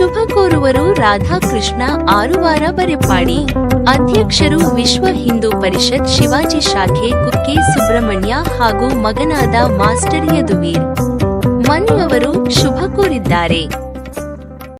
ಶುಭ ಕೋರುವರು ರಾಧಾಕೃಷ್ಣ ಆರುವಾರ ಬರೆಪಾಡಿ. ಅಧ್ಯಕ್ಷರು ವಿಶ್ವ ಹಿಂದೂ ಪರಿಷತ್ ಶಿವಾಜಿ ಶಾಖೆ ಕುಕ್ಕೆ ಸುಬ್ರಹ್ಮಣ್ಯ ಹಾಗೂ ಮಗನಾದ ಮಾಸ್ಟರ್ ಯದುವೀರ್ ಮನೆಯವರು ಶುಭ ಕೋರಿದ್ದಾರೆ.